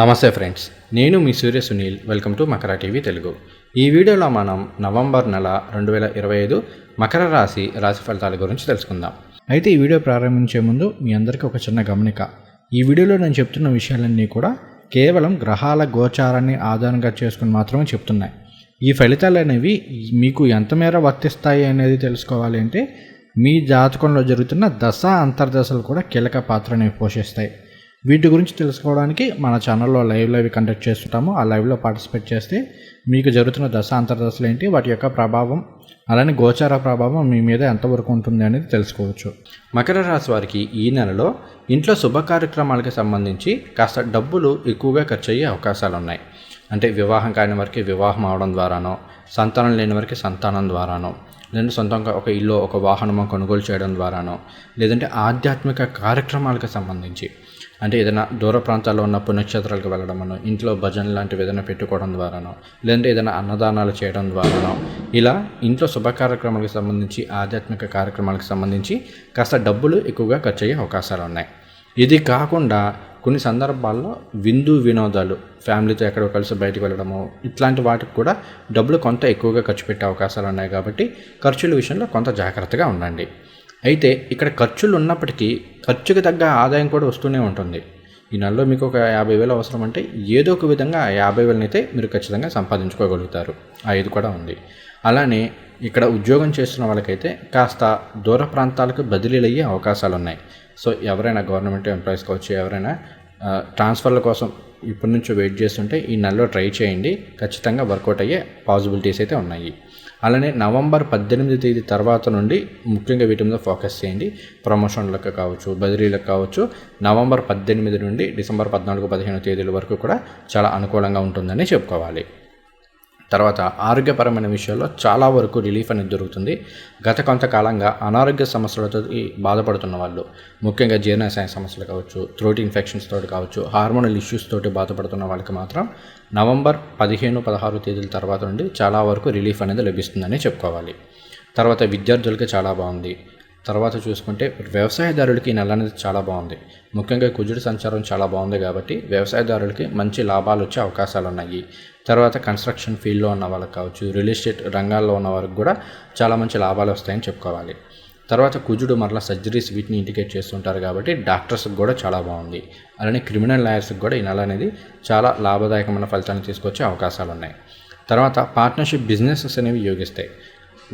నమస్తే ఫ్రెండ్స్ నేను మీ Surya Sunil welcome to Makara TV Telugu. ఈ వీడియోలో మనం నవంబర్ నెల రెండు వేల ఇరవై ఐదు మకర రాశి రాశి ఫలితాల గురించి తెలుసుకుందాం. అయితే ఈ వీడియో ప్రారంభించే ముందు మీ అందరికీ ఒక చిన్న గమనిక. ఈ వీడియోలో నేను చెప్తున్న విషయాలన్నీ కూడా కేవలం గ్రహాల గోచారాన్ని ఆధారంగా చేసుకుని మాత్రమే చెప్తున్నాయి. ఈ ఫలితాలు అనేవి మీకు ఎంతమేర వర్తిస్తాయి అనేది తెలుసుకోవాలి అంటే మీ జాతకంలో జరుగుతున్న దశ అంతర్దశలు కూడా కీలక పాత్రని పోషిస్తాయి. వీటి గురించి తెలుసుకోవడానికి మన ఛానల్లో లైవ్ లైవ్ కండక్ట్ చేస్తుంటాము. ఆ లైవ్లో పార్టిసిపేట్ చేస్తే మీకు జరుగుతున్న దశ అంతర్దశలు ఏంటి వాటి యొక్క ప్రభావం అలానే గోచార ప్రభావం మీ మీద ఎంతవరకు ఉంటుంది అనేది తెలుసుకోవచ్చు. మకర రాశి వారికి ఈ నెలలో ఇంట్లో శుభ కార్యక్రమాలకు సంబంధించి కాస్త డబ్బులు ఎక్కువగా ఖర్చు అయ్యే అవకాశాలు ఉన్నాయి. అంటే వివాహం కాని వారికి వివాహం అవడం ద్వారానో సంతానం లేని వారికి సంతానం ద్వారానో లేదంటే సొంతంగా ఒక ఇల్లు ఒక వాహనము కొనుగోలు చేయడం ద్వారానో లేదంటే ఆధ్యాత్మిక కార్యక్రమాలకు సంబంధించి అంటే ఏదైనా దూర ప్రాంతాల్లో ఉన్న పుణ్యక్షేత్రాలకు వెళ్ళడమనో ఇంట్లో భజన లాంటివి ఏదైనా పెట్టుకోవడం ద్వారానో లేదంటే ఏదైనా అన్నదానాలు చేయడం ద్వారానో ఇలా ఇంట్లో శుభ కార్యక్రమాలకు సంబంధించి ఆధ్యాత్మిక కార్యక్రమాలకు సంబంధించి కాస్త డబ్బులు ఎక్కువగా ఖర్చు అయ్యే అవకాశాలు ఉన్నాయి. ఇది కాకుండా కొన్ని సందర్భాల్లో విందు వినోదాలు ఫ్యామిలీతో ఎక్కడో కలిసి బయటకు వెళ్ళడము ఇట్లాంటి వాటికి కూడా డబ్బులు కొంత ఎక్కువగా ఖర్చు పెట్టే అవకాశాలు ఉన్నాయి కాబట్టి ఖర్చుల విషయంలో కొంత జాగ్రత్తగా ఉండండి. అయితే ఇక్కడ ఖర్చులు ఉన్నప్పటికీ ఖర్చుకి తగ్గ ఆదాయం కూడా వస్తూనే ఉంటుంది. ఈ నెలలో మీకు ఒక యాభై వేలు అవసరం అంటే ఏదో ఒక విధంగా ఆ యాభై వేలనైతే మీరు ఖచ్చితంగా సంపాదించుకోగలుగుతారు. ఆ ఇది కూడా ఉంది. అలానే ఇక్కడ ఉద్యోగం చేస్తున్న వాళ్ళకైతే కాస్త దూర ప్రాంతాలకు బదిలీలు అయ్యే అవకాశాలు ఉన్నాయి సో ఎవరైనా గవర్నమెంట్ ఎంప్లాయీస్ కావచ్చు ఎవరైనా ట్రాన్స్ఫర్ల కోసం ఇప్పటి నుంచి వెయిట్ చేస్తుంటే ఈ నెలలో ట్రై చేయండి. ఖచ్చితంగా వర్కౌట్ అయ్యే పాసిబిలిటీస్ అయితే ఉన్నాయి. అలానే నవంబర్ పద్దెనిమిది తేదీ తర్వాత నుండి ముఖ్యంగా వీటి మీద ఫోకస్ చేయండి. ప్రమోషన్లకు కావచ్చు బదిలీలకు కావచ్చు నవంబర్ పద్దెనిమిది నుండి డిసెంబర్ పద్నాలుగు పదిహేను తేదీల వరకు కూడా చాలా అనుకూలంగా ఉంటుందని చెప్పుకోవాలి. తర్వాత ఆరోగ్యపరమైన విషయాల్లో చాలా వరకు రిలీఫ్ అనేది దొరుకుతుంది. గత కొంతకాలంగా అనారోగ్య సమస్యలతో బాధపడుతున్న వాళ్ళు ముఖ్యంగా జీర్ణాశయ సమస్యలు కావచ్చు థ్రోట్ ఇన్ఫెక్షన్స్ తోటి కావచ్చు హార్మోనల్ ఇష్యూస్ తోటి బాధపడుతున్న వాళ్ళకి మాత్రం నవంబర్ పదిహేను పదహారు తేదీల తర్వాత నుండి చాలా వరకు రిలీఫ్ అనేది లభిస్తుందని చెప్పుకోవాలి. తర్వాత విద్యార్థులకి చాలా బాగుంది. తర్వాత చూసుకుంటే వ్యవసాయదారులకి ఈ నెల అనేది చాలా బాగుంది. ముఖ్యంగా కుజుడు సంచారం చాలా బాగుంది కాబట్టి వ్యవసాయదారులకి మంచి లాభాలు వచ్చే అవకాశాలు ఉన్నాయి తర్వాత కన్స్ట్రక్షన్ ఫీల్డ్లో ఉన్న వాళ్ళకి కావచ్చు రియల్ ఎస్టేట్ రంగాల్లో ఉన్న వారికి కూడా చాలా మంచి లాభాలు వస్తాయని చెప్పుకోవాలి. తర్వాత కుజుడు మరలా సర్జరీస్ వీటిని ఇండికేట్ చేస్తుంటారు కాబట్టి డాక్టర్స్కి కూడా చాలా బాగుంది. అలానే క్రిమినల్ లాయర్స్కి కూడా ఈ నెల అనేది చాలా లాభదాయకమైన ఫలితాన్ని తీసుకొచ్చే అవకాశాలు ఉన్నాయి. తర్వాత పార్ట్నర్షిప్ బిజినెసెస్ అనేవి యోగిస్తాయి.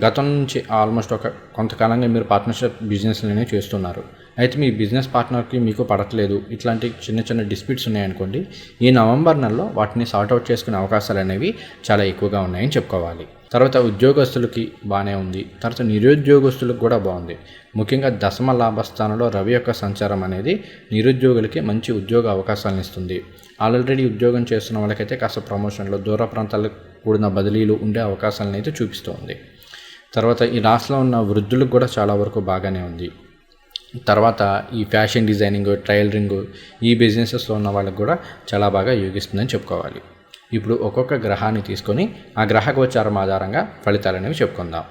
గతం నుంచి ఆల్మోస్ట్ ఒక కొంతకాలంగా మీరు పార్ట్నర్షిప్ బిజినెస్లనే చేస్తున్నారు. అయితే మీ బిజినెస్ పార్ట్నర్కి మీకు పడట్లేదు. ఇట్లాంటి చిన్న చిన్న డిస్ప్యూట్స్ ఉన్నాయనుకోండి ఈ నవంబర్ నెలలో వాటిని సార్ట్అవుట్ చేసుకునే అవకాశాలు అనేవి చాలా ఎక్కువగా ఉన్నాయని చెప్పుకోవాలి. తర్వాత ఉద్యోగస్తులకి బాగానే ఉంది. తర్వాత నిరుద్యోగస్తులకు కూడా బాగుంది. ముఖ్యంగా దశమ లాభస్థానంలో రవి యొక్క సంచారం అనేది నిరుద్యోగులకి మంచి ఉద్యోగ అవకాశాలను ఇస్తుంది. ఆల్రెడీ ఉద్యోగం చేస్తున్న వాళ్ళకైతే కాస్త ప్రమోషన్లు దూర ప్రాంతాలకు కూడిన బదిలీలు ఉండే అవకాశాలను అయితే చూపిస్తుంది. తర్వాత ఈ రాష్ట్రంలో ఉన్న వృద్ధులకు కూడా చాలా వరకు బాగానే ఉంది. తర్వాత ఈ ఫ్యాషన్ డిజైనింగ్ టైలరింగ్ ఈ బిజినెసెస్లో ఉన్న వాళ్ళకు కూడా చాలా బాగా యోగిస్తుందని చెప్పుకోవాలి. ఇప్పుడు ఒక్కొక్క గ్రహాన్ని తీసుకొని ఆ గ్రహ గోచారం ఆధారంగా ఫలితాలు అనేవి చెప్పుకుందాం.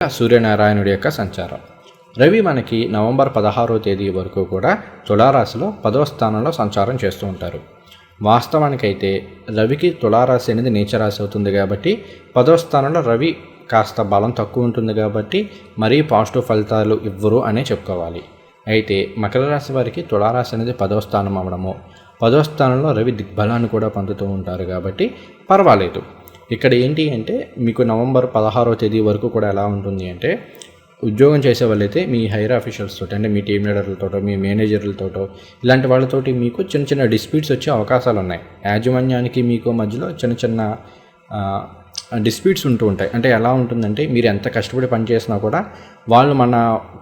సూర్యనారాయణుడి యొక్క సంచారం. రవి మనకి నవంబర్ పదహారో తేదీ వరకు కూడా తులారాశిలో పదవ స్థానంలో సంచారం చేస్తూ ఉంటారు. వాస్తవానికైతే రవికి తులారాశి అనేది నీచరాశి అవుతుంది కాబట్టి పదో స్థానంలో రవి కాస్త బలం తక్కువ ఉంటుంది కాబట్టి మరీ పాజిటివ్ ఫలితాలు ఇవ్వరు అనే చెప్పుకోవాలి. అయితే మకర రాశి వారికి తులారాశి అనేది పదో స్థానం అవడము. పదో స్థానంలో రవి దిగ్బలాన్ని కూడా పొందుతూ ఉంటారు కాబట్టి పర్వాలేదు. ఇక్కడ ఏంటి అంటే మీకు నవంబర్ పదహారో తేదీ వరకు కూడా ఎలా ఉంటుంది అంటే ఉద్యోగం చేసే వాళ్ళైతే మీ హైర్ ఆఫీషియల్స్ అంటే మీ టీమ్ లీడర్లతోటో మీ మేనేజర్లతోటో ఇలాంటి వాళ్ళతోటి మీకు చిన్న చిన్న డిస్ప్యూట్స్ వచ్చే అవకాశాలు ఉన్నాయి యాజమాన్యానికి మీకు మధ్యలో చిన్న చిన్న డిస్ప్యూట్స్ ఉంటూ ఉంటాయి. అంటే ఎలా ఉంటుందంటే మీరు ఎంత కష్టపడి పని చేసినా కూడా వాళ్ళు మన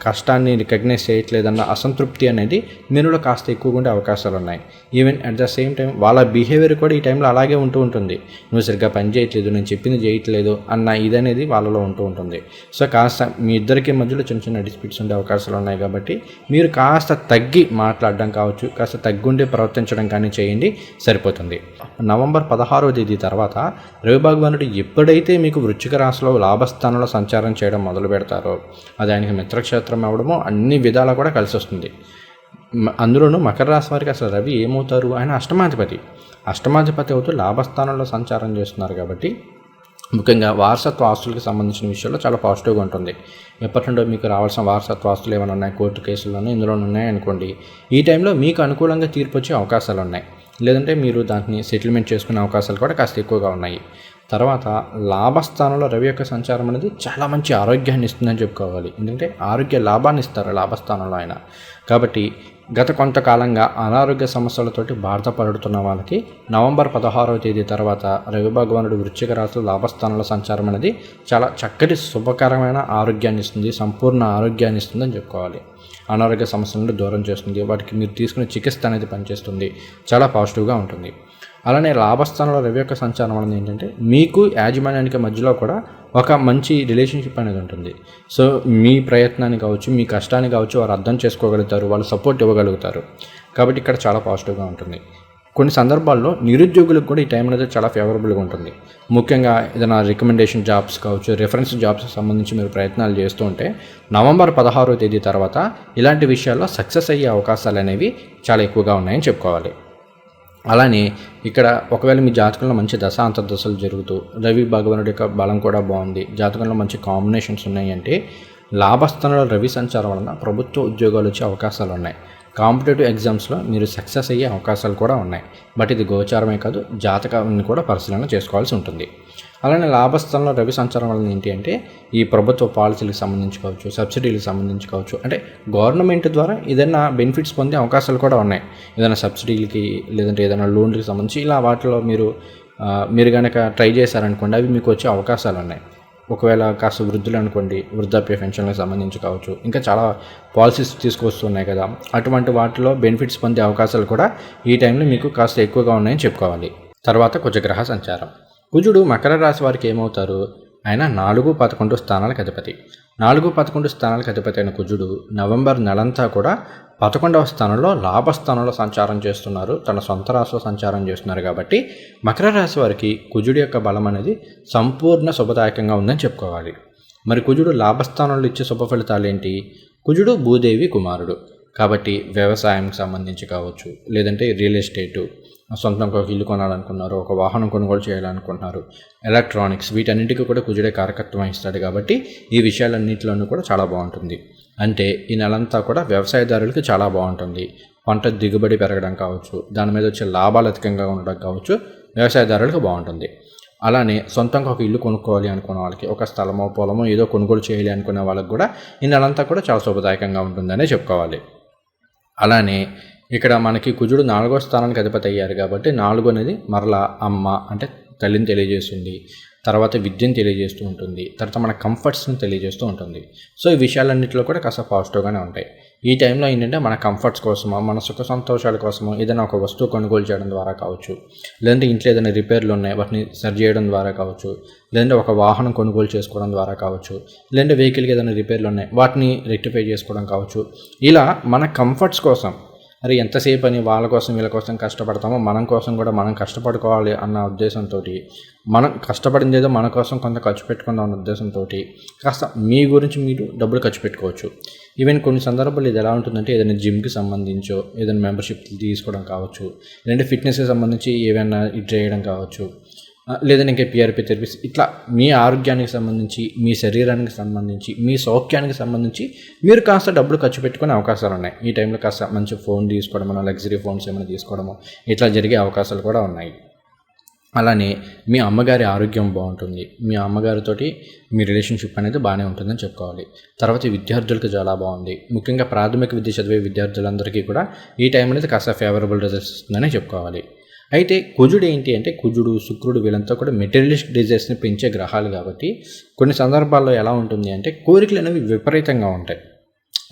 కష్టాన్ని రికగ్నైజ్ చేయట్లేదన్న అసంతృప్తి అనేది మీరులో కాస్త ఎక్కువగా ఉండే అవకాశాలు ఉన్నాయి. Even at the same time వాళ్ళ బిహేవియర్ కూడా ఈ టైంలో అలాగే ఉంటూ ఉంటుంది. నువ్వు సరిగ్గా పని చేయట్లేదు నేను చెప్పింది చేయట్లేదు అన్న ఇదనేది వాళ్ళలో ఉంటూ ఉంటుంది. సో కాస్త మీ ఇద్దరికి మధ్యలో చిన్న చిన్న డిస్ప్యూట్స్ ఉండే అవకాశాలు ఉన్నాయి కాబట్టి మీరు కాస్త తగ్గి మాట్లాడడం కావచ్చు కాస్త తగ్గుండి ప్రవర్తించడం కానీ చేయండి సరిపోతుంది. నవంబర్ పదహారవ తేదీ తర్వాత రవి భగవానుడు ఎప్పుడైతే మీకు వృచ్చిక రాశిలో లాభస్థానంలో సంచారం చేయడం మొదలు పెడతారో అది ఆయనకి మిత్రక్షేత్రం అవ్వడమో అన్ని విధాలా కూడా కలిసి వస్తుంది. అందులోనూ మకర రాశి వారికి అసలు రవి ఏమవుతారు? ఆయన అష్టమాధిపతి. అష్టమాధిపతి అవుతూ లాభస్థానంలో సంచారం చేస్తున్నారు కాబట్టి ముఖ్యంగా వారసత్వ ఆస్తులకు సంబంధించిన విషయంలో చాలా పాజిటివ్గా ఉంటుంది. ఎప్పటి నుండో మీకు రావాల్సిన వారసత్వ ఆస్తులు ఏమైనా ఉన్నాయి? కోర్టు కేసులు ఇందులో ఉన్నాయి అనుకోండి ఈ టైంలో మీకు అనుకూలంగా తీర్పు వచ్చే అవకాశాలు ఉన్నాయి. లేదంటే మీరు దాన్ని సెటిల్మెంట్ చేసుకునే అవకాశాలు కూడా కాస్త ఎక్కువగా ఉన్నాయి. తర్వాత లాభస్థానంలో రవి యొక్క సంచారం అనేది చాలా మంచి ఆరోగ్యాన్ని ఇస్తుందని చెప్పుకోవాలి. ఎందుకంటే ఆరోగ్య లాభాన్ని ఇస్తారు లాభస్థానంలో ఆయన. కాబట్టి గత కొంతకాలంగా అనారోగ్య సమస్యలతోటి బాధపడుతున్న వాళ్ళకి నవంబర్ పదహారవ తేదీ తర్వాత రవి భగవానుడు వృశ్చిక రాశులు లాభస్థానంలో సంచారం అనేది చాలా చక్కటి శుభకరమైన ఆరోగ్యాన్ని ఇస్తుంది సంపూర్ణ ఆరోగ్యాన్ని ఇస్తుందని చెప్పుకోవాలి. అనారోగ్య సమస్యలను నుండి దూరం చేస్తుంది. వాటికి మీరు తీసుకునే చికిత్స అనేది పనిచేస్తుంది. చాలా పాజిటివ్గా ఉంటుంది. అలానే లాభస్థానంలో రవి యొక్క సంచారం అనేది ఏంటంటే మీకు యాజమాన్యానికి మధ్యలో కూడా ఒక మంచి రిలేషన్షిప్ అనేది ఉంటుంది. సో మీ ప్రయత్నాన్ని కావచ్చు మీ కష్టాన్ని కావచ్చు వారు అర్థం చేసుకోగలుగుతారు వాళ్ళు సపోర్ట్ ఇవ్వగలుగుతారు. కాబట్టి ఇక్కడ చాలా పాజిటివ్గా ఉంటుంది. కొన్ని సందర్భాల్లో నిరుద్యోగులకు కూడా ఈ టైం అనేది చాలా ఫేవరబుల్గా ఉంటుంది. ముఖ్యంగా ఏదైనా రికమెండేషన్ జాబ్స్ కావచ్చు రెఫరెన్స్ జాబ్స్ సంబంధించి మీరు ప్రయత్నాలు చేస్తూ ఉంటే నవంబర్ పదహారో తేదీ తర్వాత ఇలాంటి విషయాల్లో సక్సెస్ అయ్యే అవకాశాలు అనేవి చాలా ఎక్కువగా ఉన్నాయని చెప్పుకోవాలి. అలానే ఇక్కడ ఒకవేళ మీ జాతకంలో మంచి దశ అంతర్దశలు జరుగుతూ రవి భగవానుడి యొక్క బలం కూడా బాగుంది జాతకంలో మంచి కాంబినేషన్స్ ఉన్నాయంటే లాభస్థానంలో రవి సంచారం వలన ప్రభుత్వ ఉద్యోగాలు వచ్చే అవకాశాలు ఉన్నాయి. కాంపిటేటివ్ ఎగ్జామ్స్లో మీరు సక్సెస్ అయ్యే అవకాశాలు కూడా ఉన్నాయి. బట్ ఇది గోచారమే కాదు జాతకాన్ని కూడా పరిశీలన చేసుకోవాల్సి ఉంటుంది. అలానే లాభస్థలంలో రవి సంచారం వలన ఏంటి అంటే ఈ ప్రభుత్వ పాలసీలకు సంబంధించి కావచ్చు సబ్సిడీలకు సంబంధించి కావచ్చు అంటే గవర్నమెంట్ ద్వారా ఏదైనా బెనిఫిట్స్ పొందే అవకాశాలు కూడా ఉన్నాయి. ఏదైనా సబ్సిడీలకి లేదంటే ఏదైనా లోన్లకి సంబంధించి ఇలా వాటిలో మీరు మీరు కనుక ట్రై చేశారనుకోండి అవి మీకు వచ్చే అవకాశాలు ఉన్నాయి. ఒకవేళ కాస్త వృద్ధులు అనుకోండి వృద్ధాప్య పెన్షన్లకు సంబంధించి కావచ్చు ఇంకా చాలా పాలసీస్ తీసుకొస్తున్నాయి కదా. అటువంటి వాటిలో బెనిఫిట్స్ పొందే అవకాశాలు కూడా ఈ టైంలో మీకు కాస్త ఎక్కువగా ఉన్నాయని చెప్పుకోవాలి. తర్వాత కుజగ్రహ సంచారం. కుజుడు మకర రాశి వారికి ఏమవుతారు? ఆయన నాలుగు పదకొండు స్థానాలకు అధిపతి. నాలుగు పదకొండు స్థానాలకు అధిపతి అయిన కుజుడు నవంబర్ నెలంతా కూడా పదకొండవ స్థానంలో లాభస్థానంలో సంచారం చేస్తున్నారు. తన సొంత రాశిలో సంచారం చేస్తున్నారు కాబట్టి మకర రాశి వారికి కుజుడి యొక్క బలం అనేది సంపూర్ణ శుభదాయకంగా ఉందని చెప్పుకోవాలి. మరి కుజుడు లాభస్థానంలో ఇచ్చే శుభ ఫలితాలు ఏంటి? కుజుడు భూదేవి కుమారుడు. కాబట్టి వ్యవసాయం సంబంధించి కావచ్చు లేదంటే రియల్ ఎస్టేటు సొంతంగా ఒక ఇల్లు కొనాలనుకున్నారు ఒక వాహనం కొనుగోలు చేయాలనుకుంటున్నారు. ఎలక్ట్రానిక్స్ వీటన్నిటికీ కూడా కుజుడే కారకత్వం వహిస్తాడు కాబట్టి ఈ విషయాలన్నింటిలోనూ కూడా చాలా బాగుంటుంది. అంటే ఈ నెలంతా కూడా వ్యవసాయదారులకు చాలా బాగుంటుంది. పంట దిగుబడి పెరగడం కావచ్చు దాని మీద వచ్చే లాభాలు అధికంగా ఉండడం కావచ్చు వ్యవసాయదారులకు బాగుంటుంది. అలానే సొంతంగా ఒక ఇల్లు కొనుక్కోవాలి అనుకున్న వాళ్ళకి ఒక స్థలమో పొలమో ఏదో కొనుగోలు చేయాలి అనుకునే వాళ్ళకి కూడా ఈ నెలంతా కూడా చాలా శుభదాయకంగా ఉంటుందనే చెప్పుకోవాలి. అలానే ఇక్కడ మనకి కుజుడు నాలుగో స్థానానికి అధిపతి అయ్యారు కాబట్టి నాలుగు అనేది మరలా అమ్మ అంటే తల్లిని తెలియజేస్తుంది. తర్వాత విద్యను తెలియజేస్తూ ఉంటుంది. తర్వాత మన కంఫర్ట్స్ని తెలియజేస్తూ ఉంటుంది. సో ఈ విషయాలన్నింటిలో కూడా కాస్త పాజిటివ్గానే ఉంటాయి. ఈ టైంలో ఏంటంటే మన కంఫర్ట్స్ కోసమో మన సుఖ సంతోషాల కోసమో ఏదైనా ఒక వస్తువు కొనుగోలు చేయడం ద్వారా కావచ్చు. లేదంటే ఇంట్లో ఏదైనా రిపేర్లు ఉన్నాయి వాటిని సరి చేయడం ద్వారా కావచ్చు. లేదంటే ఒక వాహనం కొనుగోలు చేసుకోవడం ద్వారా కావచ్చు. లేదంటే వెహికల్కి ఏదైనా రిపేర్లు ఉన్నాయి వాటిని రెక్టిఫై చేసుకోవడం కావచ్చు. ఇలా మన కంఫర్ట్స్ కోసం మరి ఎంతసేపు అని వాళ్ళ కోసం వీళ్ళ కోసం కష్టపడతామో మనం కోసం కూడా మనం కష్టపడుకోవాలి అన్న ఉద్దేశంతో మనం కష్టపడింది ఏదో మన కోసం కొంత ఖర్చు పెట్టుకుందాం అన్న ఉద్దేశంతో కాస్త మీ గురించి మీరు డబ్బులు ఖర్చు పెట్టుకోవచ్చు. ఈవెన్ కొన్ని సందర్భాలు ఇది ఎలా ఉంటుందంటే ఏదైనా జిమ్కి సంబంధించో ఏదైనా మెంబర్షిప్ తీసుకోవడం కావచ్చు లేదంటే ఫిట్నెస్కి సంబంధించి ఏవైనా ఇది చేయడం కావచ్చు. లేదంటే ఇంకా పిఆర్పి థెరపీస్ ఇట్లా మీ ఆరోగ్యానికి సంబంధించి మీ శరీరానికి సంబంధించి మీ సౌఖ్యానికి సంబంధించి మీరు కాస్త డబ్బులు ఖర్చు పెట్టుకునే అవకాశాలు ఉన్నాయి. ఈ టైంలో కాస్త మంచి ఫోన్ తీసుకోవడమో లగ్జరీ ఫోన్స్ ఏమైనా తీసుకోవడమో ఇట్లా జరిగే అవకాశాలు కూడా ఉన్నాయి. అలానే మీ అమ్మగారి ఆరోగ్యం బాగుంటుంది. మీ అమ్మగారితోటి మీ రిలేషన్షిప్ అనేది బాగానే ఉంటుందని చెప్పుకోవాలి. తర్వాత విద్యార్థులకు చాలా బాగుంది. ముఖ్యంగా ప్రాథమిక విద్య చదివే విద్యార్థులందరికీ కూడా ఈ టైం అనేది కాస్త ఫేవరబుల్ రిజల్ట్స్ ఇస్తుందని చెప్పుకోవాలి. అయితే కుజుడు ఏంటి అంటే కుజుడు శుక్రుడు వీళ్ళంతా కూడా మెటీరియలిస్ట్ డిజైర్స్ని పెంచే గ్రహాలు కాబట్టి కొన్ని సందర్భాల్లో ఎలా ఉంటుంది అంటే కోరికలు అనేవి విపరీతంగా ఉంటాయి.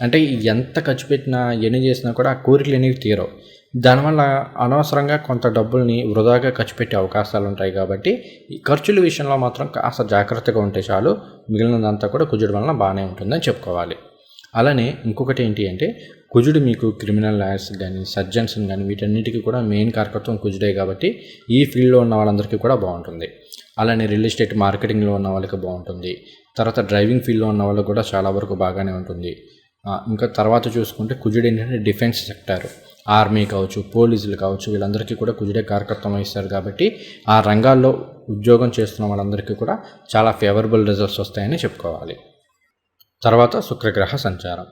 అంటే ఎంత ఖర్చు పెట్టినా ఎన్ని చేసినా కూడా ఆ కోరికలు అనేవి తీరవు. దానివల్ల అనవసరంగా కొంత డబ్బుల్ని వృధాగా ఖర్చు పెట్టే అవకాశాలు ఉంటాయి కాబట్టి ఈ ఖర్చుల విషయంలో మాత్రం కాస్త జాగ్రత్తగా ఉంటే చాలు మిగిలినదంతా కూడా కుజుడు వలన బాగానే ఉంటుందని చెప్పుకోవాలి. అలానే ఇంకొకటి ఏంటి అంటే కుజుడు మీకు క్రిమినల్ లాయర్స్ కానీ సర్జన్స్ కానీ వీటన్నిటికీ కూడా మెయిన్ కారకత్వం కుజుడే కాబట్టి ఈ ఫీల్డ్లో ఉన్న వాళ్ళందరికీ కూడా బాగుంటుంది. అలానే రియల్ ఎస్టేట్ మార్కెటింగ్లో ఉన్న వాళ్ళకి బాగుంటుంది. తర్వాత డ్రైవింగ్ ఫీల్డ్లో ఉన్న వాళ్ళకి కూడా చాలా వరకు బాగానే ఉంటుంది. ఇంకా తర్వాత చూసుకుంటే కుజుడు ఏంటంటే డిఫెన్స్ సెక్టార్. ఆర్మీ కావచ్చు పోలీసులు కావచ్చు వీళ్ళందరికీ కూడా కుజుడే కారకత్వం వహిస్తారు కాబట్టి ఆ రంగాల్లో ఉద్యోగం చేస్తున్న వాళ్ళందరికీ కూడా చాలా ఫేవరబుల్ రిజల్ట్స్ వస్తాయని చెప్పుకోవాలి. తర్వాత శుక్రగ్రహ సంచారం.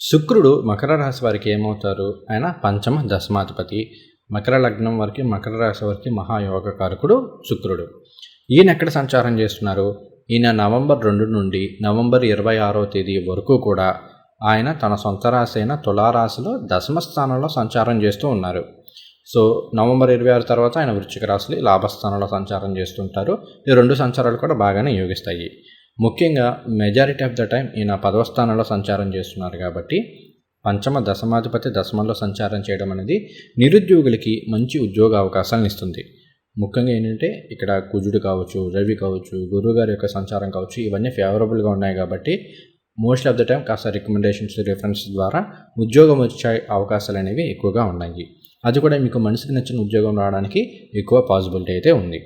శుక్రుడు మకర రాశి వారికి ఏమవుతారు? ఆయన పంచమ దశమాధిపతి. మకర లగ్నం వారికి మకర రాశి వారికి మహాయోగకారకుడు శుక్రుడు. ఈయన ఎక్కడ సంచారం చేస్తున్నారు? ఈయన నవంబర్ రెండు నుండి నవంబర్ ఇరవై ఆరో తేదీ వరకు కూడా ఆయన తన సొంత రాశి అయిన తులారాశిలో దశమ స్థానంలో సంచారం చేస్తూ ఉన్నారు. సో నవంబర్ ఇరవై ఆరు తర్వాత ఆయన వృశ్చిక రాశులు లాభస్థానంలో సంచారం చేస్తుంటారు. ఈ రెండు సంచారాలు కూడా బాగానే యోగిస్తాయి. ముఖ్యంగా మెజారిటీ ఆఫ్ ద టైం ఈయన పదవ స్థానంలో సంచారం చేస్తున్నారు కాబట్టి పంచమ దశమాధిపతి దశమంలో సంచారం చేయడం అనేది నిరుద్యోగులకి మంచి ఉద్యోగ అవకాశాలను ఇస్తుంది. ముఖ్యంగా ఏంటంటే ఇక్కడ కుజుడు కావచ్చు రవి కావచ్చు గురువు గారి యొక్క సంచారం కావచ్చు ఇవన్నీ ఫేవరబుల్గా ఉన్నాయి కాబట్టి మోస్ట్ ఆఫ్ ద టైం కాస్త రికమెండేషన్స్ రిఫరెన్స్ ద్వారా ఉద్యోగం వచ్చే అవకాశాలు అనేవి ఎక్కువగా ఉన్నాయి. అది కూడా మీకు మనసుకి నచ్చిన ఉద్యోగం రావడానికి ఎక్కువ పాసిబిలిటీ అయితే ఉంది.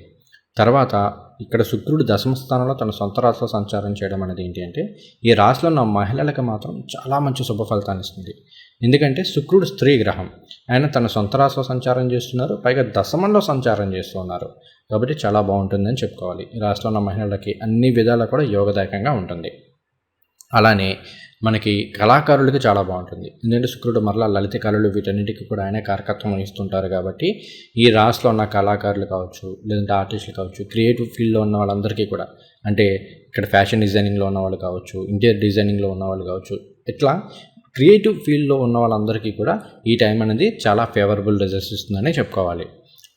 తర్వాత ఇక్కడ శుక్రుడు దశమ స్థానంలో తన సొంత రాశిలో సంచారం చేయడం అనేది ఏంటి అంటే ఈ రాశిలో ఉన్న మహిళలకు మాత్రం చాలా మంచి శుభ ఫలితాన్ని ఇస్తుంది. ఎందుకంటే శుక్రుడు స్త్రీ గ్రహం. ఆయన తన సొంత రాశిలో సంచారం చేస్తున్నారు పైగా దశమంలో సంచారం చేస్తున్నారు కాబట్టి చాలా బాగుంటుందని చెప్పుకోవాలి. ఈ రాశిలో ఉన్న మహిళలకి అన్ని విధాలా కూడా యోగదాయకంగా ఉంటుంది. అలానే మనకి కళాకారులకి చాలా బాగుంటుంది. ఎందుకంటే శుక్రుడు మరలా లలిత కళలు వీటన్నిటికీ కూడా ఆయన కారకత్వం వహిస్తుంటారు కాబట్టి ఈ రాష్ట్రంలో ఉన్న కళాకారులు కావచ్చు లేదంటే ఆర్టిస్టులు కావచ్చు క్రియేటివ్ ఫీల్డ్లో ఉన్న వాళ్ళందరికీ కూడా అంటే ఇక్కడ ఫ్యాషన్ డిజైనింగ్లో ఉన్న వాళ్ళు కావచ్చు ఇంటీరియర్ డిజైనింగ్లో ఉన్న వాళ్ళు కావచ్చు ఇట్లా క్రియేటివ్ ఫీల్డ్లో ఉన్న వాళ్ళందరికీ కూడా ఈ టైం అనేది చాలా ఫేవరబుల్ రిజల్ట్స్ ఇస్తుందని చెప్పుకోవాలి.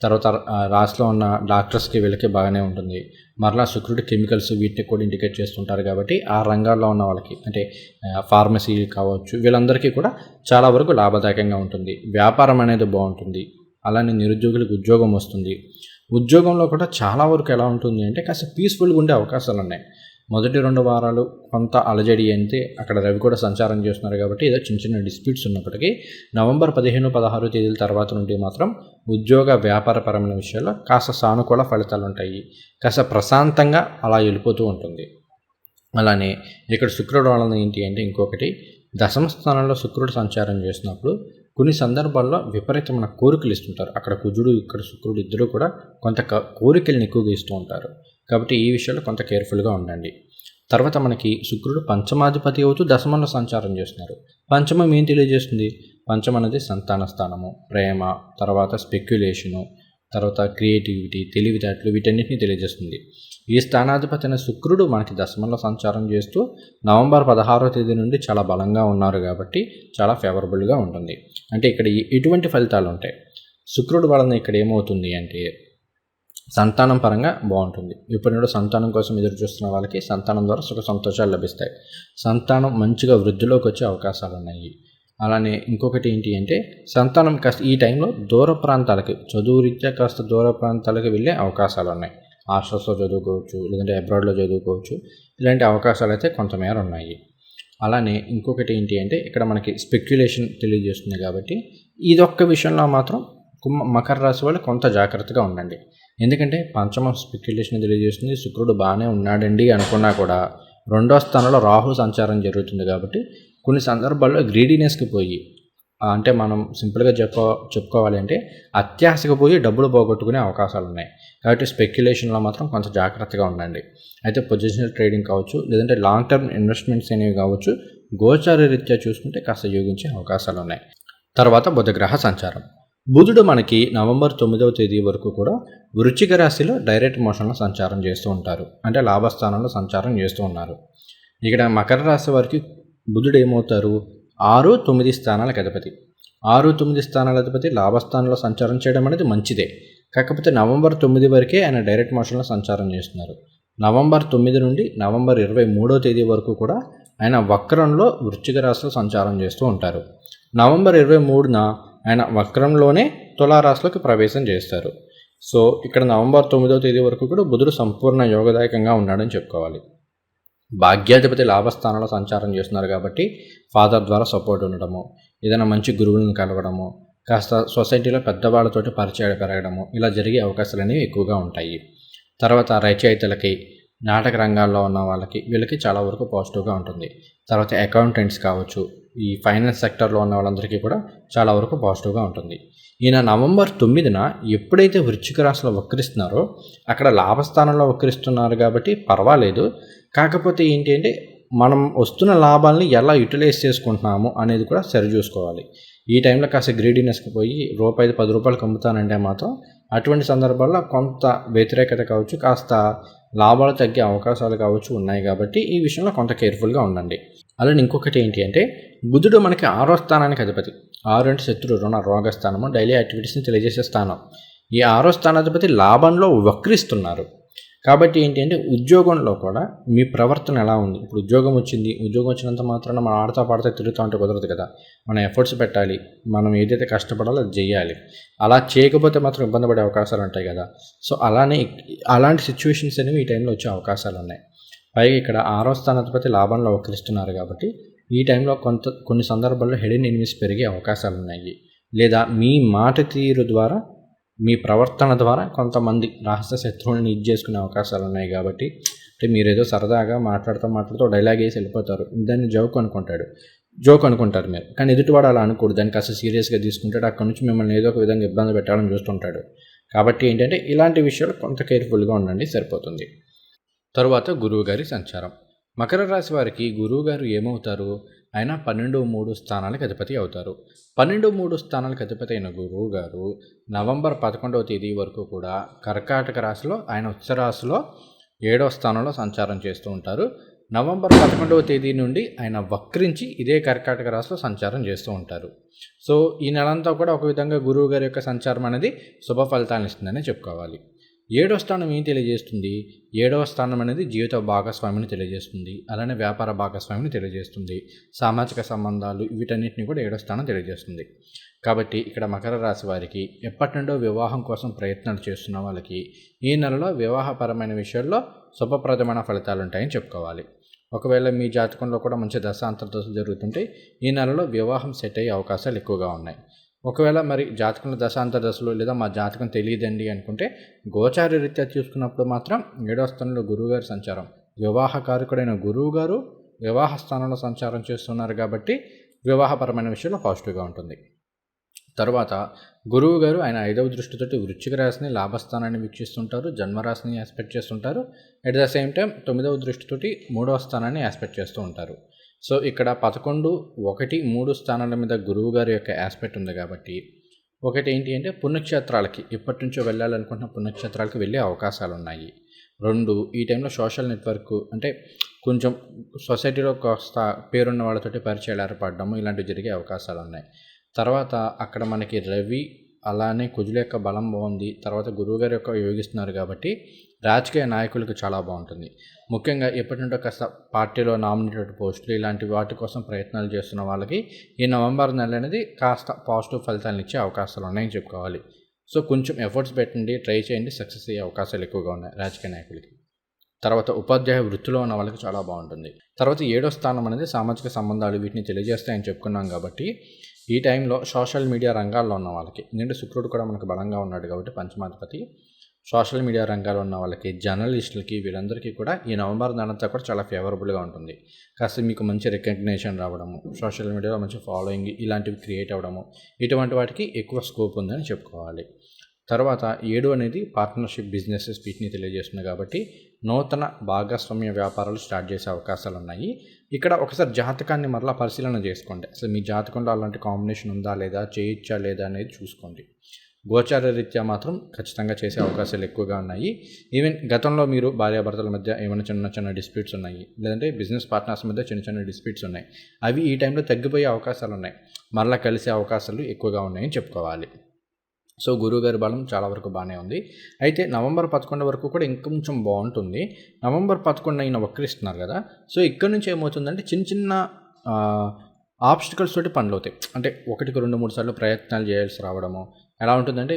తర్వాత ఆ, ఉన్న డాక్టర్స్కి వీళ్ళకి బాగానే ఉంటుంది. మరలా శుక్రుడు కెమికల్స్ వీటిని కూడా ఇండికేట్ చేస్తుంటారు కాబట్టి ఆ రంగాల్లో ఉన్న వాళ్ళకి అంటే ఫార్మసీ కావచ్చు వీళ్ళందరికీ కూడా చాలా వరకు లాభదాయకంగా ఉంటుంది. వ్యాపారం అనేది బాగుంటుంది. అలానే నిరుద్యోగులకు ఉద్యోగం వస్తుంది. ఉద్యోగంలో కూడా చాలా వరకు ఎలా ఉంటుంది అంటే కాస్త పీస్ఫుల్గా ఉండే అవకాశాలు ఉన్నాయి మొదటి రెండు వారాలు కొంత అలజడి అయితే అక్కడ రవి కూడా సంచారం చేస్తున్నారు కాబట్టి ఏదో చిన్న చిన్న డిస్ప్యూట్స్ ఉన్నప్పటికీ నవంబర్ పదిహేను పదహారు తేదీల తర్వాత నుండి మాత్రం ఉద్యోగ వ్యాపారపరమైన విషయాల్లో కాస్త సానుకూల ఫలితాలు ఉంటాయి. కాస్త ప్రశాంతంగా అలా వెళ్ళిపోతూ ఉంటుంది. అలానే ఇక్కడ శుక్రుడు వలన ఏంటి అంటే ఇంకొకటి దశమ స్థానంలో శుక్రుడు సంచారం చేసినప్పుడు కొన్ని సందర్భాల్లో విపరీతమైన కోరికలు ఇస్తుంటారు. అక్కడ కుజుడు ఇక్కడ శుక్రుడు ఇద్దరు కూడా కొంత క- కోరికలను ఎక్కువగా ఇస్తూ ఉంటారు. కాబట్టి ఈ విషయంలో కొంత కేర్ఫుల్గా ఉండండి. తర్వాత మనకి శుక్రుడు పంచమాధిపతి అవుతూ దశమంలో సంచారం చేస్తున్నారు. పంచమం ఏం తెలియజేస్తుంది? పంచం అనేది సంతాన స్థానము ప్రేమ తర్వాత స్పెక్యులేషను తర్వాత క్రియేటివిటీ తెలివితేటలు వీటన్నిటిని తెలియజేస్తుంది. ఈ స్థానాధిపతి అయిన శుక్రుడు మనకి దశమంలో సంచారం చేస్తూ నవంబర్ పదహారో తేదీ నుండి చాలా బలంగా ఉన్నారు కాబట్టి చాలా ఫేవరబుల్గా ఉంటుంది. అంటే ఇక్కడ ఎటువంటి ఫలితాలు ఉంటాయి? శుక్రుడు వలన ఇక్కడ ఏమవుతుంది అంటే సంతానం పరంగా బాగుంటుంది. ఇప్పుడు నుండి సంతానం కోసం ఎదురు చూస్తున్న వాళ్ళకి సంతానం ద్వారా సుఖ సంతోషాలు లభిస్తాయి. సంతానం మంచిగా వృద్ధిలోకి వచ్చే అవకాశాలు ఉన్నాయి. అలానే ఇంకొకటి ఏంటి అంటే సంతానం కాస్త ఈ టైంలో దూర ప్రాంతాలకి చదువు రీత్యా కాస్త దూర ప్రాంతాలకు వెళ్ళే అవకాశాలు ఉన్నాయి. హాస్టల్స్లో చదువుకోవచ్చు లేదంటే అబ్రాడ్లో చదువుకోవచ్చు ఇలాంటి అవకాశాలు అయితే కొంతమేర ఉన్నాయి. అలానే ఇంకొకటి ఏంటి అంటే ఇక్కడ మనకి స్పెక్యులేషన్ తెలియజేస్తుంది కాబట్టి ఇదొక్క విషయంలో మాత్రం కుమ్మ మకర రాశి వాళ్ళు కొంత జాగ్రత్తగా ఉండండి. ఎందుకంటే పంచమ స్పెక్యులేషన్ తెలియజేస్తుంది శుక్రుడు బాగానే ఉన్నాడండి అనుకున్నా కూడా రెండో స్థానంలో రాహు సంచారం జరుగుతుంది కాబట్టి కొన్ని సందర్భాల్లో గ్రీడీనెస్కి పోయి అంటే మనం సింపుల్గా చెప్ప చెప్పుకోవాలి అంటే అత్యాశకు పోయి డబ్బులు పోగొట్టుకునే అవకాశాలు ఉన్నాయి. కాబట్టి స్పెక్యులేషన్లో మాత్రం కొంత జాగ్రత్తగా ఉండండి. అయితే పొజిషనల్ ట్రేడింగ్ కావచ్చు లేదంటే లాంగ్ టర్మ్ ఇన్వెస్ట్మెంట్స్ అనేవి కావచ్చు గోచార రీత్యా చూసుకుంటే కాస్త యోగించే అవకాశాలు ఉన్నాయి. తర్వాత బుధగ్రహ సంచారం. బుధుడు మనకి నవంబర్ తొమ్మిదవ తేదీ వరకు కూడా వృచ్చిక రాశిలో డైరెక్ట్ మోషన్లో సంచారం చేస్తూ ఉంటారు. అంటే లాభస్థానంలో సంచారం చేస్తూ ఉన్నారు. ఇక్కడ మకర రాశి వారికి బుధుడు ఏమవుతారు? ఆరు తొమ్మిది స్థానాలకు అధిపతి. ఆరు తొమ్మిది స్థానాల అధిపతి లాభస్థానంలో సంచారం చేయడం అనేది మంచిదే. కాకపోతే నవంబర్ తొమ్మిది వరకే ఆయన డైరెక్ట్ మోషన్లో సంచారం చేస్తున్నారు. నవంబర్ తొమ్మిది నుండి నవంబర్ ఇరవై మూడో తేదీ వరకు కూడా ఆయన వక్రంలో వృశ్చిక రాశిలో సంచారం చేస్తూ ఉంటారు. నవంబర్ ఇరవై మూడున ఆయన వక్రంలోనే తులారాశిలోకి ప్రవేశం చేస్తారు. సో ఇక్కడ నవంబర్ తొమ్మిదో తేదీ వరకు కూడా బుధుడు సంపూర్ణ యోగదాయకంగా ఉన్నాడని చెప్పుకోవాలి. భాగ్యాధిపతి లాభస్థానంలో సంచారం చేస్తున్నారు కాబట్టి ఫాదర్ ద్వారా సపోర్ట్ ఉండడము ఏదైనా మంచి గురువులను కలవడము కాస్త సొసైటీలో పెద్దవాళ్ళతోటి పరిచయాలు పెరగడము ఇలా జరిగే అవకాశాలు అనేవి ఎక్కువగా ఉంటాయి. తర్వాత రచయితలకి నాటక రంగాల్లో ఉన్న వాళ్ళకి వీళ్ళకి చాలా వరకు పాజిటివ్గా ఉంటుంది. తర్వాత అకౌంటెంట్స్ కావచ్చు ఈ ఫైనాన్స్ సెక్టర్లో ఉన్న వాళ్ళందరికీ కూడా చాలా వరకు పాజిటివ్గా ఉంటుంది. ఈయన నవంబర్ తొమ్మిదిన ఎప్పుడైతే వృశ్చిక రాశిలో వక్రిస్తున్నారో అక్కడ లాభస్థానంలో వక్రిస్తున్నారు కాబట్టి పర్వాలేదు. కాకపోతే ఏంటి అంటే మనం వస్తున్న లాభాలని ఎలా యూటిలైజ్ చేసుకుంటున్నాము అనేది కూడా సరి చూసుకోవాలి. ఈ టైంలో కాస్త గ్రీడీనెస్కి పోయి రూపాయి పది రూపాయలు అమ్ముతానంటే మాత్రం అటువంటి సందర్భాల్లో కొంత వ్యతిరేకత కావచ్చు కాస్త లాభాలు తగ్గే అవకాశాలు కావచ్చు ఉన్నాయి కాబట్టి ఈ విషయంలో కొంత కేర్ఫుల్గా ఉండండి. అలానే ఇంకొకటి ఏంటి అంటే బుధుడు మనకి ఆరో స్థానానికి అధిపతి. ఆరు అంటే శత్రు రుణ రోగస్థానము డైలీ యాక్టివిటీస్ని తెలియజేసే స్థానం. ఈ ఆరో స్థానాధిపతి లాభంలో వక్రిస్తున్నారు. కాబట్టి ఏంటి అంటే ఉద్యోగంలో కూడా మీ ప్రవర్తన ఎలా ఉంది? ఇప్పుడు ఉద్యోగం వచ్చింది. ఉద్యోగం వచ్చినంత మాత్రాన మనం ఆడతా పాడతా తిరుగుతూ ఉంటే కుదరదు కదా. మనం ఎఫర్ట్స్ పెట్టాలి. మనం ఏదైతే కష్టపడాలో అది చేయాలి. అలా చేయకపోతే మాత్రం ఇబ్బంది పడే అవకాశాలు ఉంటాయి కదా. సో అలానే అలాంటి సిచ్యువేషన్స్ అనేవి ఈ టైంలో వచ్చే అవకాశాలు ఉన్నాయి. పైగా ఇక్కడ ఆరో స్థానాధిపతి లాభంలో వక్రిస్తున్నారు కాబట్టి ఈ టైంలో కొంత కొన్ని సందర్భాల్లో హెడెన్ ఎనిమిస్ పెరిగే అవకాశాలు ఉన్నాయి లేదా మీ మాట తీరు ద్వారా మీ ప్రవర్తన ద్వారా కొంతమంది రహస్య శత్రువులను ఇది చేసుకునే అవకాశాలు ఉన్నాయి కాబట్టి అంటే మీరు ఏదో సరదాగా మాట్లాడుతూ మాట్లాడుతూ డైలాగ్ వేసి వెళ్ళిపోతారు. దాన్ని జోక్ అనుకుంటాడు. జోక్ అనుకుంటారు మీరు. కానీ ఎదుటివాడు అలా అనుకోడు దాన్ని కాస్త సీరియస్గా తీసుకుంటాడు. అక్కడ నుంచి మిమ్మల్ని ఏదో ఒక విధంగా ఇబ్బంది పెట్టాలని చూస్తుంటాడు. కాబట్టి ఏంటంటే ఇలాంటి విషయాలు కొంత కేర్ఫుల్గా ఉండండి. సరిపోతుంది. తరువాత గురువుగారి సంచారం. మకర రాశి వారికి గురువుగారు ఏమవుతారు? ఆయన పన్నెండు మూడు స్థానాలకు అధిపతి అవుతారు. పన్నెండు మూడు స్థానాలకు అధిపతి అయిన గురువు గారు నవంబర్ పదకొండవ తేదీ వరకు కూడా కర్కాటక రాశిలో ఆయన ఉచ్చరాశిలో ఏడవ స్థానంలో సంచారం చేస్తూ ఉంటారు. నవంబర్ పదకొండవ తేదీ నుండి ఆయన వక్రించి ఇదే కర్కాటక రాశిలో సంచారం చేస్తూ ఉంటారు. సో ఈ నెలంతా కూడా ఒక విధంగా గురువు గారి యొక్క సంచారం అనేది శుభ ఫలితాలను ఇస్తుందని చెప్పుకోవాలి. ఏడవ స్థానం ఏం తెలియజేస్తుంది? ఏడవ స్థానం అనేది జీవిత భాగస్వామిని తెలియజేస్తుంది. అలానే వ్యాపార భాగస్వామిని తెలియజేస్తుంది. సామాజిక సంబంధాలు వీటన్నిటిని కూడా ఏడవ స్థానం తెలియజేస్తుంది. కాబట్టి ఇక్కడ మకర రాశి వారికి ఎప్పటి నుండో వివాహం కోసం ప్రయత్నాలు చేస్తున్న వాళ్ళకి ఈ నెలలో వివాహపరమైన విషయాల్లో శుభప్రదమైన ఫలితాలు ఉంటాయని చెప్పుకోవాలి. ఒకవేళ మీ జాతకంలో కూడా మంచి దశ దశలు జరుగుతుంటే ఈ నెలలో వివాహం సెట్ అయ్యే అవకాశాలు ఎక్కువగా ఉన్నాయి. ఒకవేళ మరి జాతకంలో దశాంతర దశలో లేదా మా జాతకం తెలియదండి అనుకుంటే గోచార రీత్యా చూసుకున్నప్పుడు మాత్రం ఏడవ స్థానంలో గురువుగారి సంచారం. వివాహకారకుడైన గురువు గారు వివాహ స్థానంలో సంచారం చేస్తున్నారు కాబట్టి వివాహపరమైన విషయంలో పాజిటివ్గా ఉంటుంది. తర్వాత గురువు గారు ఆయన ఐదవ దృష్టితోటి వృచ్చిక రాశిని లాభస్థానాన్ని వీక్షిస్తుంటారు జన్మరాశిని యాస్పెక్ట్ చేస్తుంటారు. అట్ ద సేమ్ టైం తొమ్మిదవ దృష్టితోటి మూడవ స్థానాన్ని యాస్పెక్ట్ చేస్తూ ఉంటారు. సో ఇక్కడ పదకొండు ఒకటి మూడు స్థానాల మీద గురువు గారి యొక్క ఆస్పెక్ట్ ఉంది కాబట్టి ఒకటి ఏంటి అంటే పుణ్యక్షేత్రాలకి ఇప్పటి నుంచో వెళ్ళాలనుకుంటున్న పుణ్యక్షేత్రాలకి వెళ్ళే అవకాశాలు ఉన్నాయి. రెండు ఈ టైంలో సోషల్ నెట్వర్క్ అంటే కొంచెం సొసైటీలో కాస్త పేరున్న వాళ్ళతోటి పరిచయాలు ఏర్పడడము ఇలాంటివి జరిగే అవకాశాలు ఉన్నాయి. తర్వాత అక్కడ మనకి రవి అలానే కుజుల యొక్క బలం బాగుంది. తర్వాత గురువుగారి యొక్క యోగిస్తున్నారు కాబట్టి రాజకీయ నాయకులకు చాలా బాగుంటుంది. ముఖ్యంగా ఎప్పటి నుండో కాస్త పార్టీలో నామినేటెడ్ పోస్టులు ఇలాంటి వాటి కోసం ప్రయత్నాలు చేస్తున్న వాళ్ళకి ఈ నవంబర్ నెల అనేది కాస్త పాజిటివ్ ఫలితాలను ఇచ్చే అవకాశాలు ఉన్నాయని చెప్పుకోవాలి. సో కొంచెం ఎఫర్ట్స్ పెట్టండి ట్రై చేయండి సక్సెస్ అయ్యే అవకాశాలు ఎక్కువగా ఉన్నాయి రాజకీయ నాయకులకి. తర్వాత ఉపాధ్యాయ వృత్తిలో ఉన్న వాళ్ళకి చాలా బాగుంటుంది. తర్వాత ఏడో స్థానం అనేది సామాజిక సంబంధాలు వీటిని తెలియజేస్తాయని చెప్పుకున్నాం కాబట్టి ఈ టైంలో సోషల్ మీడియా రంగాల్లో ఉన్న వాళ్ళకి ఎందుకంటే శుక్రుడు కూడా మనకు బలంగా ఉన్నాడు కాబట్టి పంచమాధిపతి సోషల్ మీడియా రంగాల్లో ఉన్న వాళ్ళకి జర్నలిస్టులకి వీళ్ళందరికీ కూడా ఈ నవంబర్ నెలంతా కూడా చాలా ఫేవరబుల్గా ఉంటుంది. కాస్త మీకు మంచి రికగ్నేషన్ రావడము సోషల్ మీడియాలో మంచి ఫాలోయింగ్ ఇలాంటివి క్రియేట్ అవ్వడము ఇటువంటి వాటికి ఎక్కువ స్కోప్ ఉందని చెప్పుకోవాలి. తర్వాత ఏడు అనేది పార్ట్నర్షిప్ బిజినెసెస్ వీటిని తెలియజేస్తుంది కాబట్టి నూతన భాగస్వామ్య వ్యాపారాలు స్టార్ట్ చేసే అవకాశాలు ఉన్నాయి. ఇక్కడ ఒకసారి జాతకాన్ని మరలా పరిశీలన చేసుకోండి. అసలు మీ జాతకంలో అలాంటి కాంబినేషన్ ఉందా లేదా చేయొచ్చా లేదా అనేది చూసుకోండి. గోచార రీత్యా మాత్రం ఖచ్చితంగా చేసే అవకాశాలు ఎక్కువగా ఉన్నాయి. ఈవెన్ గతంలో మీరు భార్యాభర్తల మధ్య ఏమైనా చిన్న చిన్న డిస్ప్యూట్స్ ఉన్నాయి. లేదంటే బిజినెస్ పార్ట్నర్స్ మధ్య చిన్న చిన్న డిస్ప్యూట్స్ ఉన్నాయి. అవి ఈ టైంలో తగ్గిపోయే అవకాశాలు ఉన్నాయి. మరలా కలిసే అవకాశాలు ఎక్కువగా ఉన్నాయని చెప్పుకోవాలి. సో గురువుగారి బలం చాలా వరకు బాగానే ఉంది. అయితే నవంబర్ పదకొండు వరకు కూడా ఇంకొంచెం బాగుంటుంది. నవంబర్ పదకొండు అయిన వక్రిస్తున్నారు కదా. సో ఇక్కడ నుంచి ఏమవుతుందంటే చిన్న చిన్న ఆబ్స్టికల్స్ తోటి పనులు అవుతాయి. అంటే ఒకటికి రెండు మూడు సార్లు ప్రయత్నాలు చేయాల్సి రావడము ఎలా ఉంటుందంటే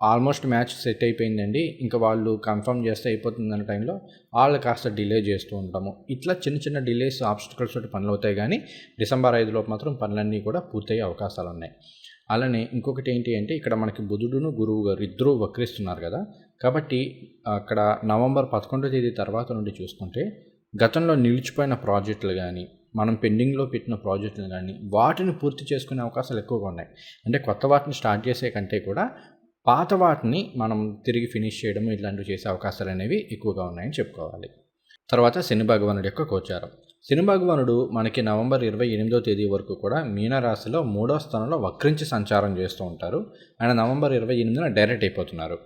ఆల్మోస్ట్ మ్యాచ్ సెట్ అయిపోయిందండి. ఇంకా వాళ్ళు కన్ఫర్మ్ చేస్తే అయిపోతుంది అన్న టైంలో వాళ్ళు కాస్త డిలే చేస్తూ ఉంటాము. ఇట్లా చిన్న చిన్న డిలేస్ ఆబ్స్టికల్స్ తోటి పనులు అవుతాయి కానీ డిసెంబర్ ఐదులోపు మాత్రం పనులన్నీ కూడా పూర్తయ్యే అవకాశాలు ఉన్నాయి. అలానే ఇంకొకటి ఏంటి అంటే ఇక్కడ మనకి బుధుడును గురువు గారు ఇద్దరూ వక్రిస్తున్నారు కదా. కాబట్టి అక్కడ నవంబర్ పదకొండో తేదీ తర్వాత నుండి చూసుకుంటే గతంలో నిలిచిపోయిన ప్రాజెక్టులు కానీ మనం పెండింగ్లో పెట్టిన ప్రాజెక్టులు కానీ వాటిని పూర్తి చేసుకునే అవకాశాలు ఎక్కువగా ఉన్నాయి. అంటే కొత్త వాటిని స్టార్ట్ చేసే కంటే కూడా పాత వాటిని మనం తిరిగి ఫినిష్ చేయడం ఇలాంటివి చేసే అవకాశాలు అనేవి ఎక్కువగా ఉన్నాయని చెప్పుకోవాలి. తర్వాత శని భగవానుడి యొక్క గోచారం. శని భగవానుడు మనకి నవంబర్ ఇరవై ఎనిమిదో తేదీ వరకు కూడా మీనరాశిలో మూడో స్థానంలో వక్రించి సంచారం చేస్తూ ఉంటారు. ఆయన నవంబర్ ఇరవై ఎనిమిదిన డైరెక్ట్ అయిపోతున్నారు.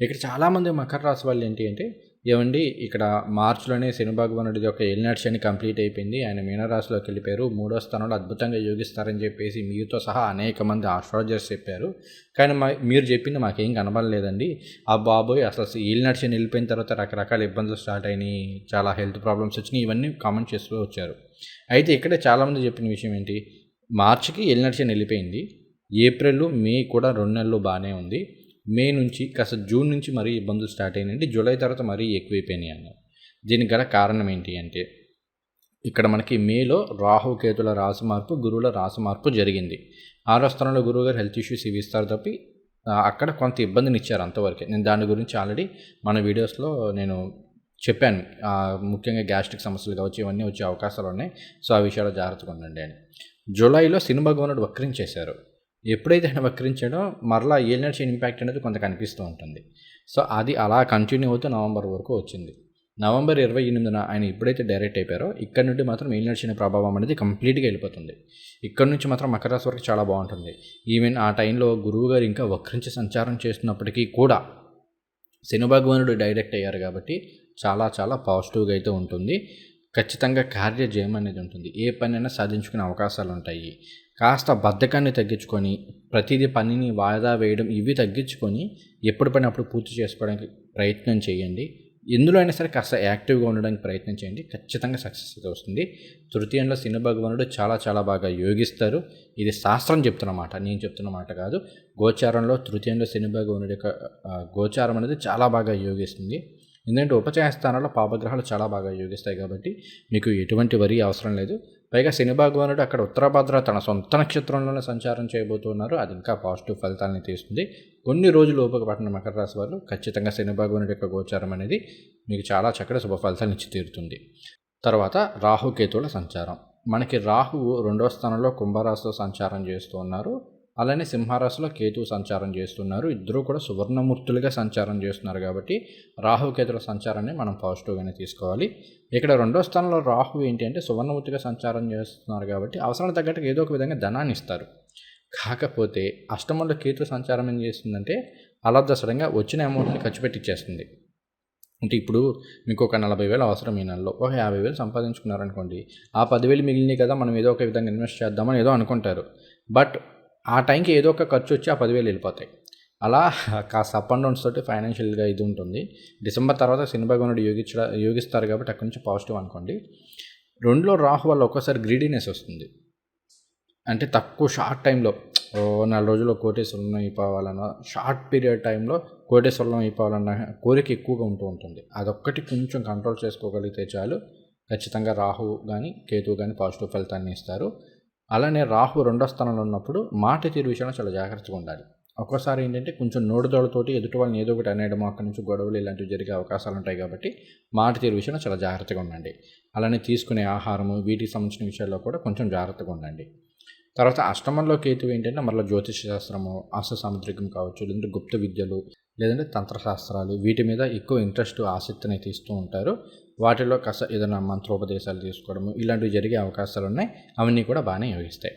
ఇక్కడ చాలామంది మకర రాశి వాళ్ళు ఏంటి అంటే ఏమండి ఇక్కడ మార్చిలోనే శని భగవానుడిది యొక్క ఏలినాటి శని కంప్లీట్ అయిపోయింది. ఆయన మీనరాశిలోకి వెళ్ళిపోయారు. మూడో స్థానంలో అద్భుతంగా యోగిస్తారని చెప్పేసి మీతో సహా అనేక మంది ఆస్ట్రాలజర్స్ చెప్పారు. కానీ మా మీరు చెప్పింది మాకేం కనబడలేదండి. ఆ బాబోయ్ అసలు ఏలినాటి శని వెళ్ళిపోయిన తర్వాత రకరకాల ఇబ్బందులు స్టార్ట్ అయినాయి. చాలా హెల్త్ ప్రాబ్లమ్స్ వచ్చినాయి. ఇవన్నీ కామెంట్ చేస్తూ వచ్చారు. అయితే ఇక్కడే చాలామంది చెప్పిన విషయం ఏంటి? మార్చికి ఏలినాటి శని వెళ్ళిపోయింది. ఏప్రిల్ మే కూడా రెండు నెలలు బాగానే ఉంది. మే నుంచి కాస్త జూన్ నుంచి మరీ ఇబ్బందులు స్టార్ట్ అయినాయండి. జూలై తర్వాత మరీ ఎక్కువైపోయినాయి అన్నారు దీనికి గల కారణం ఏంటి అంటే ఇక్కడ మనకి మేలో రాహుకేతుల రాసు రాశి మార్పు గురువుల రాశి మార్పు జరిగింది. ఆరో స్థానంలో గురువు గారు హెల్త్ ఇష్యూస్ ఇవి ఇస్తారు తప్పి అక్కడ కొంత ఇబ్బందిని ఇచ్చారు అంతవరకే. నేను దాని గురించి ఆల్రెడీ మన వీడియోస్లో నేను చెప్పాను. ముఖ్యంగా గ్యాస్ట్రిక్ సమస్యలు కావచ్చు ఇవన్నీ వచ్చే అవకాశాలు ఉన్నాయి. సో ఆ విషయాలు జాగ్రత్తగా ఉండండి అని. జూలైలో సినిమా భగవానుడు వక్రించేశారు. ఎప్పుడైతే ఆయన వక్రించాడో మరలా ఏలినట్స్ ఇంపాక్ట్ అనేది కొంత కనిపిస్తూ ఉంటుంది. సో అది అలా కంటిన్యూ అవుతూ నవంబర్ వరకు వచ్చింది. నవంబర్ ఇరవై ఎనిమిదిన ఆయన ఎప్పుడైతే డైరెక్ట్ అయిపోయారో ఇక్కడ నుండి మాత్రం ఏలినడిచిన ప్రభావం అనేది కంప్లీట్గా వెళ్ళిపోతుంది. ఇక్కడ నుంచి మాత్రం మకర రాశి వరకు చాలా బాగుంటుంది. ఈవెన్ ఆ టైంలో గురువు గారు ఇంకా వక్రించి సంచారం చేస్తున్నప్పటికీ కూడా శని భగవానుడు డైరెక్ట్ అయ్యారు కాబట్టి చాలా చాలా పాజిటివ్గా అయితే ఉంటుంది. ఖచ్చితంగా కార్యజయం అనేది ఉంటుంది. ఏ పనైనా సాధించుకునే అవకాశాలు ఉంటాయి. కాస్త బద్ధకాన్ని తగ్గించుకొని ప్రతిదీ పనిని వాయిదా వేయడం ఇవి తగ్గించుకొని ఎప్పుడు పని అప్పుడు పూర్తి చేసుకోవడానికి ప్రయత్నం చేయండి. ఎందులో అయినా సరే కాస్త యాక్టివ్గా ఉండడానికి ప్రయత్నం చేయండి. ఖచ్చితంగా సక్సెస్ అయితే వస్తుంది. తృతీయంలో శని భగవానుడు చాలా చాలా బాగా యోగిస్తారు. ఇది శాస్త్రం చెప్తున్నమాట నేను చెప్తున్న మాట కాదు. గోచారంలో తృతీయంలో శని భగవానుడి యొక్క గోచారం అనేది చాలా బాగా యోగిస్తుంది. ఎందుకంటే ఉపచయ స్థానంలో పాపగ్రహాలు చాలా బాగా యోగిస్తాయి కాబట్టి మీకు ఎటువంటి వరి అవసరం లేదు. పైగా శని భగవానుడు అక్కడ ఉత్తరభద్ర తన సొంత నక్షత్రంలోనే సంచారం చేయబోతున్నారు అది ఇంకా పాజిటివ్ ఫలితాలని తీస్తుంది. కొన్ని రోజులు ఉపకపట్టిన మకర రాశి వారు ఖచ్చితంగా శని భగవానుడి యొక్క గోచారం అనేది మీకు చాలా చక్కటి శుభ ఫలితాలు ఇచ్చి తీరుతుంది. తర్వాత రాహుకేతువుల సంచారం. మనకి రాహువు రెండవ స్థానంలో కుంభరాశితో సంచారం చేస్తూ ఉన్నారు. అలానే సింహరాశిలో కేతు సంచారం చేస్తున్నారు. ఇద్దరు కూడా సువర్ణమూర్తులుగా సంచారం చేస్తున్నారు కాబట్టి రాహుకేతుల సంచారాన్ని మనం పాజిటివ్గానే తీసుకోవాలి. ఇక్కడ రెండో స్థానంలో రాహు ఏంటి అంటే సువర్ణమూర్తిగా సంచారం చేస్తున్నారు కాబట్టి అవసరం తగ్గట్టుగా ఏదో ఒక విధంగా ధనాన్ని ఇస్తారు. కాకపోతే అష్టమంలో కేతు సంచారం ఏం చేస్తుందంటే అలర్దసరంగా వచ్చిన అమౌంట్ని ఖర్చు పెట్టిచ్చేస్తుంది. అంటే ఇప్పుడు మీకు ఒక నలభై వేలు అవసరం ఈ నెలలో. ఒక యాభై వేలు సంపాదించుకున్నారనుకోండి ఆ పదివేలు మిగిలినాయి కదా మనం ఏదో ఒక విధంగా ఇన్వెస్ట్ చేద్దామని ఏదో అనుకుంటారు. బట్ ఆ టైంకి ఏదో ఒక ఖర్చు వచ్చి ఆ పదివేలు వెళ్ళిపోతాయి. అలా కాస్త అప్ అండ్ డౌన్స్ తోటి ఫైనాన్షియల్గా ఇది ఉంటుంది. డిసెంబర్ తర్వాత శని భగవానుడు యోగిస్తారు కాబట్టి అక్కడి నుంచి పాజిటివ్ అనుకోండి. రెండులో రాహు వల్ల ఒక్కోసారి గ్రీడీనెస్ వస్తుంది. అంటే తక్కువ షార్ట్ టైంలో ఓ నెల రోజుల్లో కోటేశ్వరం అయిపోవాలన్న షార్ట్ పీరియడ్ టైంలో కోటేశ్వరం అయిపోవాలన్న కోరిక ఎక్కువగా ఉంటూ ఉంటుంది. అదొక్కటి కొంచెం కంట్రోల్ చేసుకోగలిగితే చాలు. ఖచ్చితంగా రాహు కానీ కేతువు కానీ పాజిటివ్ ఫలితాన్ని ఇస్తారు. అలానే రాహు రెండో స్థానంలో ఉన్నప్పుడు మాట తీరు విషయంలో చాలా జాగ్రత్తగా ఉండాలి. ఒక్కోసారి ఏంటంటే కొంచెం నోడుదోడుతోటి ఎదుటి వాళ్ళని ఏదో ఒకటి అనేయడం అక్కడి నుంచి గొడవలు ఇలాంటివి జరిగే అవకాశాలు ఉంటాయి కాబట్టి మాట తీరు విషయంలో చాలా జాగ్రత్తగా ఉండండి. అలానే తీసుకునే ఆహారము వీటికి సంబంధించిన విషయాల్లో కూడా కొంచెం జాగ్రత్తగా ఉండండి. తర్వాత అష్టమంలో కేతు ఏంటంటే మళ్ళీ జ్యోతిష శాస్త్రము అస్త సాముద్రికం కావచ్చు లేదంటే గుప్త విద్యలు లేదంటే తంత్రశాస్త్రాలు వీటి మీద ఎక్కువ ఇంట్రెస్ట్ ఆసక్తిని తీస్తూ ఉంటారు. వాటిలో కాస్త ఏదైనా మంత్రోపదేశాలు తీసుకోవడము ఇలాంటివి జరిగే అవకాశాలు ఉన్నాయి అవన్నీ కూడా బాగానే యోగిస్తాయి.